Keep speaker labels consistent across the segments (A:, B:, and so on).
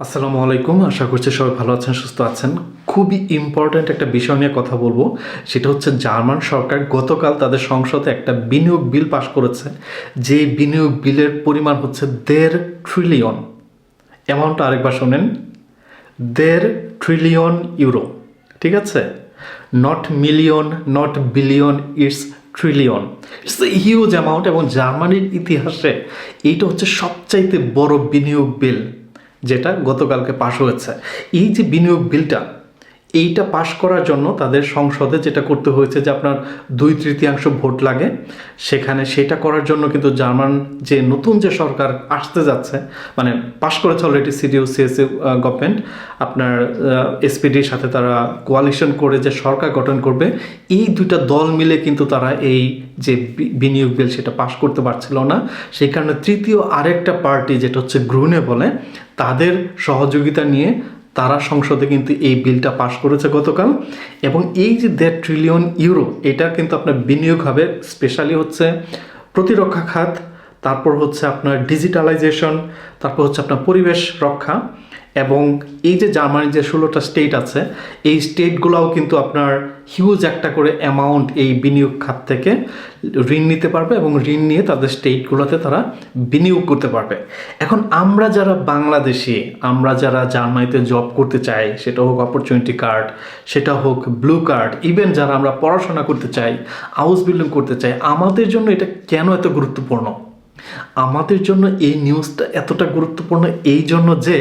A: আসসালামু আলাইকুম। আশা করছি সবাই ভালো আছেন, সুস্থ আছেন। খুবই ইম্পর্ট্যান্ট একটা বিষয় নিয়ে কথা বলব। সেটা হচ্ছে জার্মান সরকার গতকাল তাদের সংসদে একটা বিনিয়োগ বিল পাশ করেছে। যে বিনিয়োগ বিলের পরিমাণ হচ্ছে দেড় ট্রিলিয়ন অ্যামাউন্টটা আরেকবার শোনেন। দেড় ট্রিলিয়ন ইউরো ঠিক আছে? Not million not billion it's trillion it's a huge amount এবং জার্মানির ইতিহাসে এইটা হচ্ছে সবচাইতে বড় বিনিয়োগ বিল। যেটা গতকালকে পাশ হয়েছে। এই যে বিনিয়োগ বিলটা এইটা পাশ করার জন্য তাদের সংসদে যেটা করতে হয়েছে যে আপনার দুই তৃতীয়াংশ ভোট লাগে, সেখানে সেটা করার জন্য কিন্তু জার্মান যে নতুন যে সরকার আসতে যাচ্ছে মানে পাশ করেছে অলরেডি সিডিও সিএসএ গভর্নমেন্ট আপনার এসপিডির সাথে তারা কোয়ালিশন করে যে সরকার গঠন করবে, এই দুইটা দল মিলে কিন্তু তারা এই যে বিনিয়োগ বিল সেটা পাশ করতে পারছিল না। সেই কারণে তৃতীয় আরেকটা পার্টি যেটা হচ্ছে গ্রুনে বলে, তাদের সহযোগিতা নিয়ে তারা সংসদে কিন্তু এই বিলটা পাশ করেছে গতকাল। এবং এই যে দেড় ট্রিলিয়ন ইউরো এটা কিন্তু আপনার বিনিয়োগ হবে স্পেশালি হচ্ছে প্রতিরক্ষা খাত, তারপর হচ্ছে আপনার ডিজিটালাইজেশন তারপর হচ্ছে আপনার পরিবেশ রক্ষা। এবং এই যে জার্মানির যে ষোলোটা স্টেট আছে, এই স্টেটগুলোও কিন্তু আপনার হিউজ একটা করে অ্যামাউন্ট এই বিনিয়োগ খাত থেকে ঋণ নিতে পারবে এবং ঋণ নিয়ে তাদের স্টেটগুলোতে তারা বিনিয়োগ করতে পারবে। এখন আমরা যারা বাংলাদেশি, আমরা যারা জার্মানিতে জব করতে চাই, সেটা হোক অপরচুনিটি কার্ড সেটা হোক ব্লু কার্ড ইভেন যারা আমরা পড়াশোনা করতে চাই হাউস বিল্ডিং করতে চাই, আমাদের জন্য এটা কেন এত গুরুত্বপূর্ণ? আমাদের জন্য এই নিউজটা এতটা গুরুত্বপূর্ণ এই জন্য যে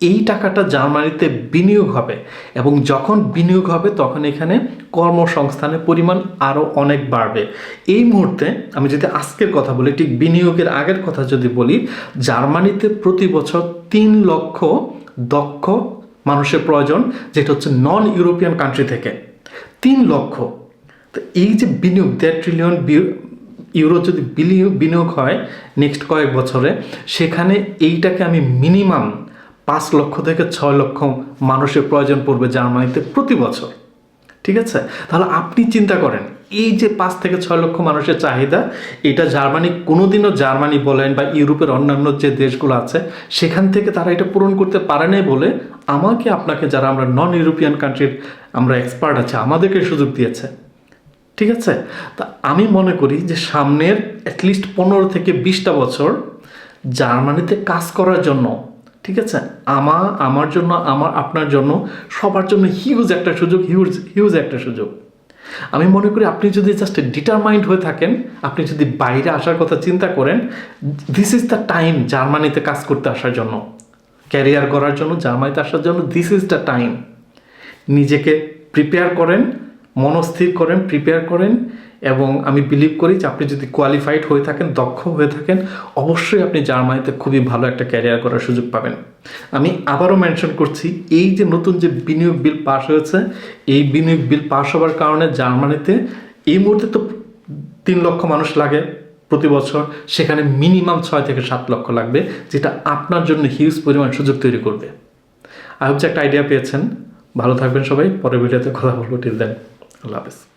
A: এই টাকাটা জার্মানিতে বিনিয়োগ হবে এবং যখন বিনিয়োগ হবে, তখন এখানে কর্মসংস্থানের পরিমাণ আরও অনেক বাড়বে। এই মুহূর্তে আমি যদি আজকের কথা বলি, ঠিক বিনিয়োগের আগের কথা যদি বলি, জার্মানিতে প্রতি বছর তিন লক্ষ দক্ষ মানুষের প্রয়োজন, যেটা হচ্ছে নন ইউরোপিয়ান কান্ট্রি থেকে। তিন লক্ষ। তো এই যে বিনিয়োগ, দেড় ট্রিলিয়ন ইউরো যদি বিনিয়োগ হয় নেক্সট কয়েক বছরে, সেখানে এইটাকে আমি মিনিমাম পাঁচ লক্ষ থেকে ছয় লক্ষ মানুষের প্রয়োজন পড়বে জার্মানিতে প্রতি বছর। ঠিক আছে? তাহলে আপনি চিন্তা করেন, এই যে পাঁচ থেকে ছয় লক্ষ মানুষের চাহিদা, এটা জার্মানি কোনোদিনও জার্মানি বলেন বা ইউরোপের অন্যান্য যে দেশগুলো আছে, সেখান থেকে তারা এটা পূরণ করতে পারে নাই বলে আমাকে, আপনাকে যারা আমরা নন ইউরোপিয়ান কান্ট্রির আমরা এক্সপার্ট আছে, আমাদেরকে সুযোগ দিয়েছে। ঠিক আছে? তা আমি মনে করি যে সামনের অ্যাটলিস্ট পনেরো থেকে বিশটা বছর জার্মানিতে কাজ করার জন্য ঠিক আছে? আমা আমার জন্য, আমার, আপনার জন্য সবার জন্য হিউজ একটা সুযোগ হিউজ হিউজ একটা সুযোগ। আমি মনে করি আপনি যদি জাস্ট ডিটারমাইন্ড হয়ে থাকেন, আপনি যদি বাইরে আসার কথা চিন্তা করেন দিস ইজ দ্য টাইম জার্মানিতে কাজ করতে আসার জন্য। ক্যারিয়ার করার জন্য, জার্মানিতে আসার জন্য দিস ইজ দ্য টাইম নিজেকে প্রিপেয়ার করেন, মনস্থির করেন প্রিপেয়ার করেন এবং আমি বিলিভ করি যে আপনি যদি কোয়ালিফাইড হয়ে থাকেন, দক্ষ হয়ে থাকেন, অবশ্যই আপনি জার্মানিতে খুবই ভালো একটা ক্যারিয়ার করার সুযোগ পাবেন। আমি আবারও মেনশন করছি, এই যে নতুন যে বিনিয়োগ বিল পাস হয়েছে, এই বিনিয়োগ বিল পাস হওয়ার কারণে জার্মানিতে এই মুহূর্তে তো তিন লক্ষ মানুষ লাগে প্রতি বছর, সেখানে মিনিমাম ছয় থেকে সাত লক্ষ লাগবে, যেটা আপনার জন্য হিউজ পরিমাণ সুযোগ তৈরি করবে। আই হোপ যে একটা আইডিয়া পেয়েছেন। ভালো থাকবেন সবাই, পরের ভিডিওতে কথা বলব। টিল দেন আল্লাহ হাফেজ।